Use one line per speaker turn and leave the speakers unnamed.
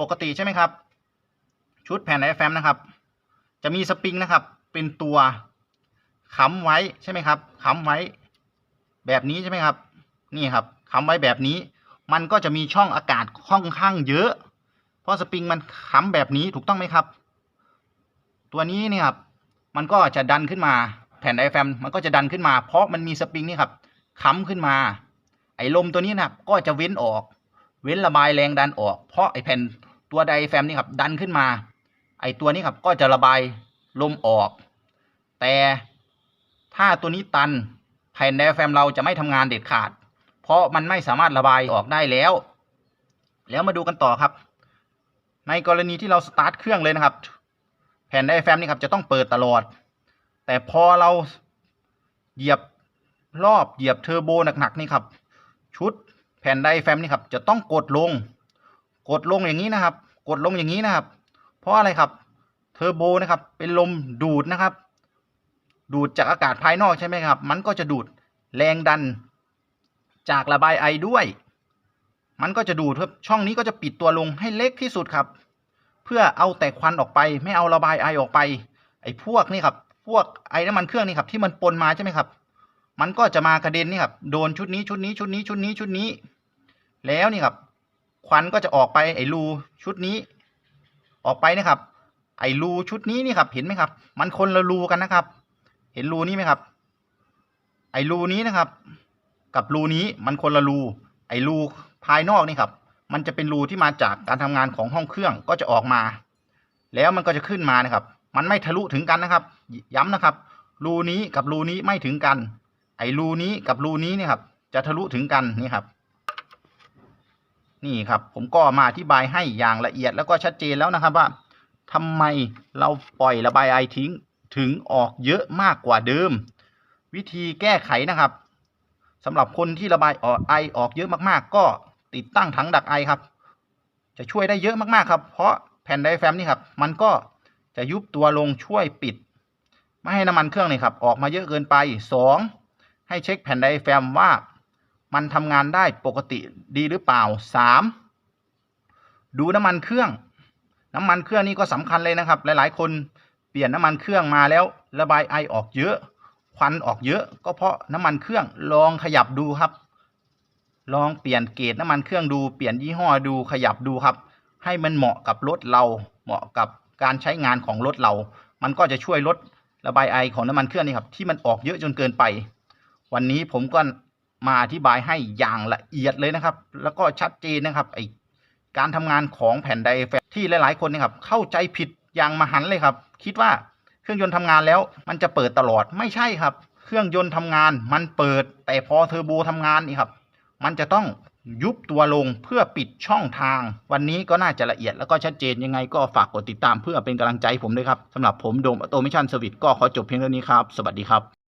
ปกติใช่ไหมครับ ชุดแผ่นไอแฟรมนะครับ จะมีสปริงนะครับ เป็นตัวค้ำไว้ใช่ไหมครับค้ำไว้แบบนี้ใช่ไหมครับ นี่ครับค้ำไว้แบบนี้ มันก็จะมีช่องอากาศค่อนข้างเยอะ เพราะสปริงมันค้ำแบบนี้ถูกต้องไหมครับ ตัวนี้นี่ครับ มันก็จะดันขึ้นมาแผ่นไดอแฟมมันก็จะดันขึ้นมา เพราะมันมีสปริงนี่ครับค้ำขึ้นมา ไอ้ลมตัวนี้นะครับก็จะเว้นออก เว้นระบายแรงดันออก เพราะไอแผ่นตัวไดแฟมนี่ครับดันขึ้นมา ไอตัวนี้ครับก็จะระบายลมออก แต่ถ้าตัวนี้ตันแผ่นไดแฟมเราจะไม่ทำงานเด็ดขาด เพราะมันไม่สามารถระบายออกได้แล้ว แล้วมาดูกันต่อครับ ในกรณีที่เราสตาร์ทเครื่องเลยนะครับ แผ่นไดแฟมนี่ครับจะต้องเปิดตลอด แต่พอเราเหยียบรอบเหยียบเทอร์โบหนักๆนี่ครับ ชุด แผ่นไดแฟมนี่ครับ จะต้องกดลง กดลงอย่างนี้นะครับ กดลงอย่างนี้นะครับ เพราะอะไรครับ เทอร์โบนะครับ เป็นลมดูดนะครับ ดูดจากอากาศภายนอกใช่ไหมครับ มันก็จะดูดแรงดัน จากระบายไอด้วย มันก็จะดูดครับ ช่องนี้ก็จะปิดตัวลงให้เล็กที่สุดครับ เพื่อเอาแต่ควันออกไป ไม่เอาระบายไอออกไป ไอ้พวกนี่ครับ พวกไอ้น้ำมันเครื่องนี่ครับ ที่มันปนมาใช่ไหมครับ มันก็จะมากระเด็นนี่ครับ โดนชุดนี้ชุดนี้ชุดนี้ชุดนี้ชุดนี้ แล้วนี่ครับควันก็จะออกไปไอ้รูชุดนี้ ออกไปนะครับ ไอ้รูชุดนี้นี่ครับ เห็นไหมครับ มันคนละรูกันนะครับ เห็นรูนี้ไหมครับ ไอ้รูนี้นะครับ กับรูนี้มันคนละรูไอ้รูภายนอกนี่ครับ มันจะเป็นรูที่มาจากการทำงานของห้องเครื่องก็จะออกมา แล้วมันก็จะขึ้นมานะครับ มันไม่ทะลุถึงกันนะครับ ย้ำนะครับ รูนี้กับรูนี้ไม่ถึงกัน ไอ้รูนี้กับรูนี้เนี่ยครับ จะทะลุถึงกันนี่ครับ นี่ครับ ผมก็มาอธิบายให้อย่างละเอียดแล้วก็ชัดเจนแล้วนะครับว่าทำไมเราปล่อยระบายไอทิ้งถึงออกเยอะมากกว่าเดิม วิธีแก้ไขนะครับสำหรับคนที่ระบายออกไอออกเยอะมากๆ ก็ติดตั้งถังดักไอครับ จะช่วยได้เยอะมากๆครับ เพราะแผ่นไดแฟมนี่ครับ มันก็จะยุบตัวลงช่วยปิด ไม่ให้น้ำมันเครื่องนี่ครับ ออกมาเยอะเกินไปสองให้เช็คแผ่นไดแฟมว่า มันทำงานได้ปกติดีหรือเปล่าสามดูน้ำมันเครื่อง น้ำมันเครื่องนี่ก็สำคัญเลยนะครับ หลายๆ คนเปลี่ยนน้ำมันเครื่องมาแล้ว ระบายไอออกเยอะ ควันออกเยอะ ก็เพราะน้ำมันเครื่องลองขยับดูครับ ลองเปลี่ยนเกรดน้ำมันเครื่องดูเปลี่ยนยี่ห้อดูขยับดูครับ ให้มันเหมาะกับรถเรา เหมาะกับการใช้งานของรถเรา มันก็จะช่วยลดระบายไอของน้ำมันเครื่องนี่ครับที่มันออกเยอะจนเกินไป วันนี้ผมก็ มาอธิบายให้อย่างละเอียดเลยนะครับ แล้วก็ชัดเจนนะครับไอการทำงานของแผ่นไดอะแฟที่หลาย ๆ คนนะครับเข้าใจผิดอย่างมหันต์เลยครับ คิดว่าเครื่องยนต์ทำงานแล้วมันจะเปิดตลอดไม่ใช่ครับ เครื่องยนต์ทำงานมันเปิด แต่พอเทอร์โบทำงานนี่ครับ มันจะต้องยุบตัวลงเพื่อปิดช่องทาง วันนี้ก็น่าจะละเอียดแล้วก็ชัดเจนยังไงก็ฝากกดติดตามเพื่อเป็นกำลังใจผมด้วยครับสำหรับผมโดมอโตเมชันเซอร์วิสก็ขอจบเพียงเท่านี้ครับ สวัสดีครับ